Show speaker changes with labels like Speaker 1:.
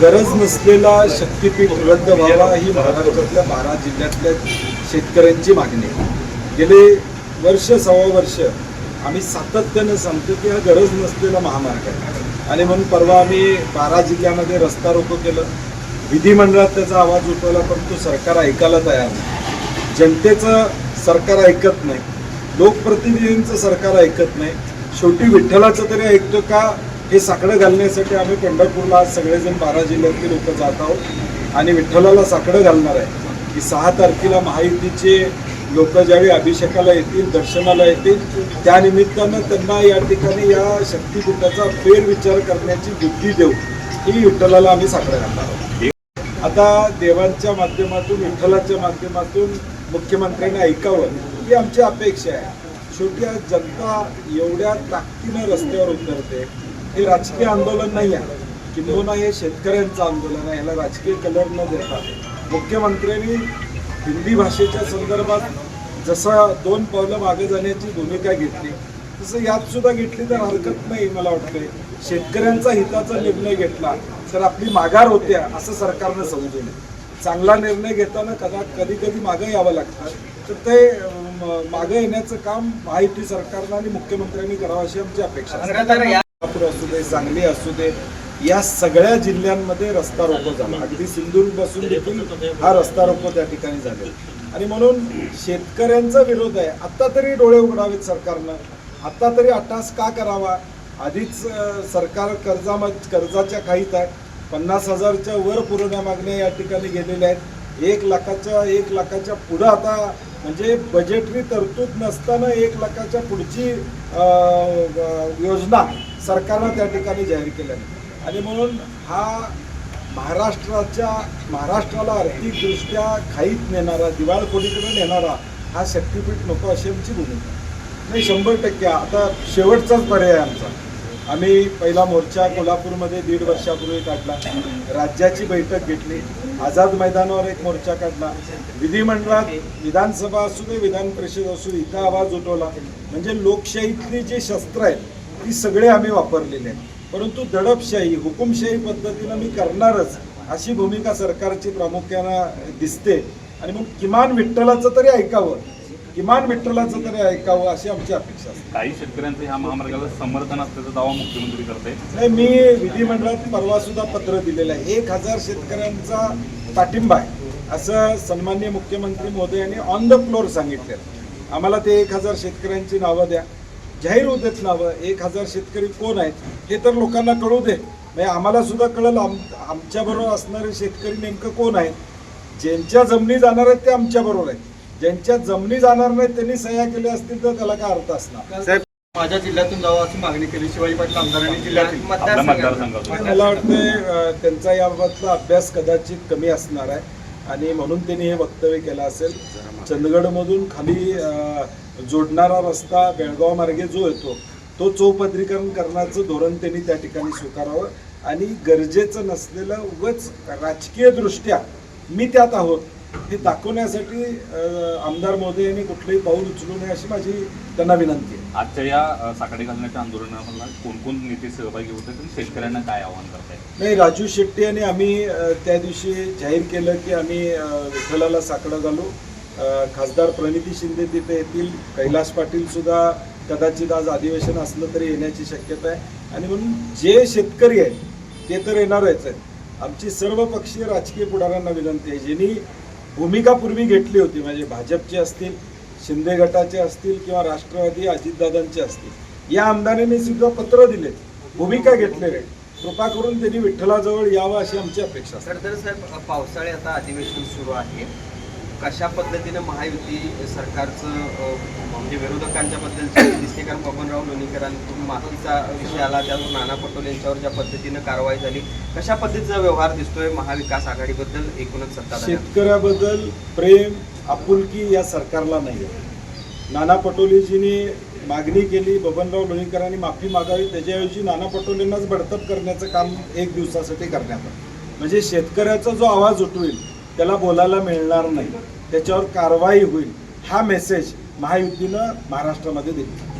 Speaker 1: गरज नसलेला शक्तीपीठ रद्द व्हावा ही महाराष्ट्रातल्या बारा जिल्ह्यातल्या शेतकऱ्यांची मागणी आहे. गेले वर्ष सव्वा वर्ष आम्ही सातत्यानं सांगतो की हा गरज नसलेला महामार्ग आहे. आणि म्हणून परवा आम्ही बारा जिल्ह्यामध्ये रस्ता रोको केलं. विधिमंडळात त्याचा आवाज उठवला परंतु सरकार ऐकायला तयार नाही. जनतेचं सरकार ऐकत नाही. लोकप्रतिनिधींचं सरकार ऐकत नाही. शेवटी विठ्ठलाचं तरी ऐकतो का? हे साकडं घालण्यासाठी आम्ही पंढरपूरला आज सगळेजण बारा जिल्ह्यातले लोक जात आहोत. आणि विठ्ठलाला साकडं घालणार आहे. की सहा तारखेला महायुतीचे लोक ज्यावेळी अभिषेकाला येतील दर्शनाला येतील त्यानिमित्तानं त्यांना या ठिकाणी या शक्तीपीठाचा फेरविचार करण्याची बुद्धी देऊ ही विठ्ठलाला आम्ही साकडं घालणार आहोत. आता देवांच्या माध्यमातून विठ्ठलाच्या माध्यमातून मुख्यमंत्र्यांनी ऐकावं ही आमची अपेक्षा आहे. शेवटी जनता एवढ्या ताकदीनं रस्त्यावर उतरते. हे राजकीय आंदोलन नाही आहे किंबहुना हे शेतकऱ्यांचं आंदोलन आहे. ह्याला राजकीय कलर न देता. मुख्यमंत्र्यांनी हिंदी भाषेच्या संदर्भात जसं दोन पावलं मागे जाण्याची भूमिका घेतली तसं यात सुद्धा घेतली तर हरकत नाही मला वाटतंय. शेतकऱ्यांचा हिताचा निर्णय घेतला तर आपली माघार होत्या असं सरकारनं समजू नये चांगला निर्णय घेताना कदा कधी कधी मागं यावं लागतं. तर ते मागं येण्याचं काम माहिती सरकारनं आणि मुख्यमंत्र्यांनी करावं अशी आमची अपेक्षा कोल्हापूर असू दे सांगली असू दे या सगळ्या जिल्ह्यांमध्ये रस्ता रोको झाला. अगदी सिंधुदुर्गपासून देखील हा रस्ता रोको त्या ठिकाणी झालेला आणि म्हणून शेतकऱ्यांचा विरोध आहे. आता तरी डोळे उघडावेत सरकारनं. आता तरी अट्टास का करावा? आधीच सरकार कर्जा कर्जाच्या खाईत आहे. पन्नास हजारच्या वर पुरवण्या मागण्या या ठिकाणी गेलेल्या आहेत. एक लाखाच्या एक लाखाच्या पुढं आता म्हणजे बजेटरी तरतूद नसताना एक लाखाच्या पुढची योजना सरकारनं त्या ठिकाणी जाहीर केल्या. आणि म्हणून हा महाराष्ट्राच्या महाराष्ट्राला आर्थिकदृष्ट्या खाईत नेणारा दिवाळखोरीकडे नेणारा हा शक्तीपीठ नको अशी आमची भूमिका. नाही शंभर टक्के. आता शेवटचाच पर्याय आमचा. आम्ही पहिला मोर्चा कोल्हापूरमध्ये दीड वर्षापूर्वी काढला. राज्याची बैठक घेतली. आझाद मैदानावर एक मोर्चा काढला. विधिमंडळात विधानसभा असू दे विधान परिषद असू दे इथं आवाज उठवला. म्हणजे लोकशाहीतली जी शस्त्र आहेत ती सगळे आम्ही वापरलेले आहेत. परंतु दडपशाही हुकुमशाही पद्धतीनं मी करणारच अशी भूमिका सरकारची प्रामुख्यानं दिसते. आणि मग किमान विठ्ठलाचं तरी ऐकावं. किमान विठ्ठलाचं तरी ऐकावं अशी आमची अपेक्षा असते.
Speaker 2: काही शेतकऱ्यांचं ह्या महामार्गाला समर्थन असल्याचा दावा मुख्यमंत्री करते.
Speaker 1: नाही मी विधिमंडळात परवा सुद्धा पत्र दिलेलं आहे. एक हजार शेतकऱ्यांचा पाठिंबा आहे. असं सन्मान्य मुख्यमंत्री महोदयांनी ऑन द फ्लोर सांगितलं आम्हाला ते एक हजार शेतकऱ्यांची नावं द्या. जाहीर देत नावं एक हजार शेतकरी कोण आहेत हे तर लोकांना कळू दे. म्हणजे आम्हाला सुद्धा कळलं आम आमच्याबरोबर असणारे शेतकरी नेमकं कोण आहेत? ज्यांच्या जमिनी जाणार आहेत ते आमच्याबरोबर आहेत. ज्यांच्या जमिनी जाणार नाहीत त्यांनी सह्या केल्या असतील तर त्याला काय अर्थ असणार?
Speaker 3: माझ्या जिल्ह्यातून जावं अशी मागणी केली शिवाजी पाटील आमदारांनी जिल्ह्यातील.
Speaker 1: मला वाटतं त्यांचा याबाबतला अभ्यास कदाचित कमी असणार आहे. आणि म्हणून त्यांनी हे वक्तव्य केलं असेल. चंदगडमधून खाली जोडणारा रस्ता बेळगाव मार्गे जो येतो तो चौपदरीकरण करण्याचं धोरण त्यांनी त्या ठिकाणी स्वीकारावं. आणि गरजेचं नसलेलं उगच राजकीय दृष्ट्या मी त्यात आहोत. हे दाखवण्यासाठी आमदार मोदी यांनी कुठलंही पाऊल उचलू नये अशी माझी त्यांना विनंती आहे.
Speaker 2: आजच्या या साकडे घालण्याच्या आंदोलनाला कोण कोण नेते सहभागी होते आणि शेतकऱ्यांना काय आव्हान करताय?
Speaker 1: नाही राजू शेट्टी आणि आम्ही त्या दिवशी जाहीर केलं की आम्ही विठ्ठलाला साकडं घालू. खासदार प्रणिती शिंदे तिथे येतील. कैलास पाटील सुद्धा कदाचित आज अधिवेशन असलं तरी येण्याची शक्यता आहे. आणि म्हणून जे शेतकरी आहेत ते तर येणारच आहेत. आमची सर्व पक्षीय राजकीय पुढाऱ्यांना विनंती आहे. ज्यांनी भूमिका पूर्वी घेतली होती. म्हणजे भाजपचे असतील शिंदे गटाचे असतील किंवा राष्ट्रवादी अजितदादांचे असतील. या आमदारांनी सुद्धा पत्र दिले भूमिका घेतलेले कृपा करून त्यांनी विठ्ठलाजवळ यावं अशी आमची अपेक्षा सर
Speaker 3: तर तर साहेब पावसाळे आता अधिवेशन सुरू आहे.
Speaker 4: कशा पद्धतीनं महायुती सरकारचं म्हणजे विरोधकांच्या बद्दल दिसते कारण बबनराव लोणीकरांकडून माफीचा विषय आला त्यावर नाना पटोले यांच्यावर ज्या पद्धतीनं कारवाई झाली कशा पद्धतीचा व्यवहार दिसतोय महाविकास आघाडीबद्दल एकूणच सत्ता
Speaker 1: शेतकऱ्याबद्दल प्रेम आपुलकी या सरकारला नाही आहे नाना पटोलेजींनी मागणी केली बबनराव लोणीकरांनी माफी मागावी त्याच्याऐवजी नाना पटोलेंनाच बडतप करण्याचं काम एक दिवसासाठी करण्यात आलं. म्हणजे शेतकऱ्याचा जो आवाज उठवेल त्याला बोलायला मिळणार नाही. त्याच्यावर कारवाई होईल हा मेसेज महायुतीनं महाराष्ट्रामध्ये दिला.